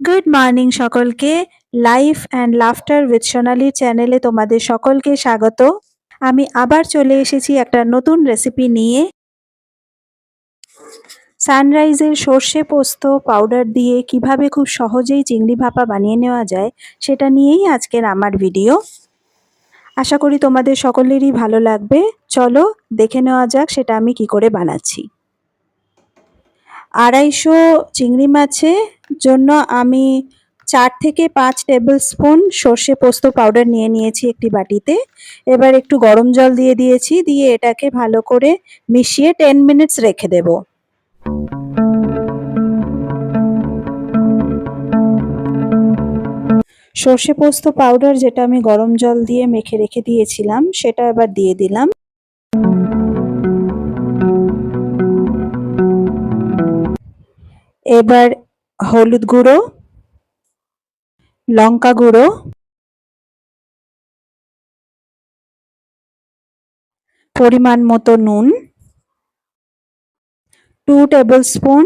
Good morning সকলকে। Life and laughter with Sonali চ্যানেলে তোমাদের সকলকে স্বাগত। আমি আবার চলে এসেছি একটা নতুন রেসিপি নিয়ে। সানরাইজের সর্ষে পোস্ত পাউডার দিয়ে কীভাবে খুব সহজেই চিংড়ি ভাপা বানিয়ে নেওয়া যায়, সেটা নিয়েই আজকের আমার ভিডিও আশা করি তোমাদের সকলেরই ভালো লাগবে। চলো দেখে নেওয়া যাক সেটা আমি কি করে বানাচ্ছি। আড়াইশো চিংড়ি মাছের জন্য আমি চার থেকে পাঁচ টেবিল স্পুন সর্ষে পোস্ত পাউডার নিয়ে নিয়েছি একটি বাটিতে। এবার একটু গরম জল দিয়ে দিয়েছি, দিয়ে এটাকে ভালো করে মিশিয়ে টেন মিনিটস রেখে দেব। সর্ষে পোস্ত পাউডার যেটা আমি গরম জল দিয়ে মেখে রেখে দিয়েছিলাম, সেটা এবার দিয়ে দিলাম। এবার হলুদ গুঁড়ো, লঙ্কা গুঁড়ো, পরিমাণ মতো নুন টু টেবিল স্পুন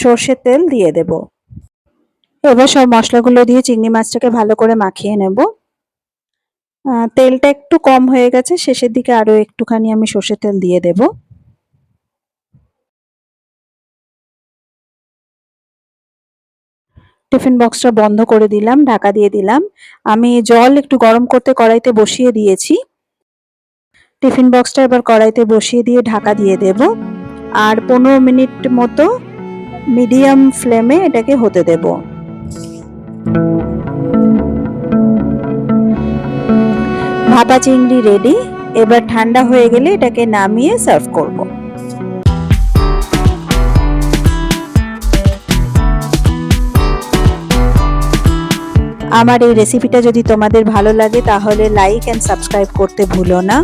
সর্ষের তেল দিয়ে দেব। এবার সব মশলাগুলো দিয়ে চিংড়ি মাছটাকে ভালো করে মাখিয়ে নেব। তেলটা একটু কম হয়ে গেছে, শেষের দিকে আরও একটুখানি আমি সর্ষের তেল দিয়ে দেবো। টিফিন বক্সটা বন্ধ করে দিলাম, ঢাকা দিয়ে দিলাম। আমি জল একটু গরম করতে কড়াইতে বসিয়ে দিয়েছি। টিফিন বক্সটা এবার কড়াইতে বসিয়ে দিয়ে ঢাকা দিয়ে দেব। আর পনেরো মিনিট মতো মিডিয়াম ফ্লেমে এটাকে হতে দেব। ভাপা চিংড়ি রেডি। এবার ঠান্ডা হয়ে গেলে এটাকে নামিয়ে সার্ভ করব। আমার এই রেসিপিটা যদি তোমাদের ভালো লাগে তাহলে লাইক অ্যান্ড সাবস্ক্রাইব করতে ভুলো না।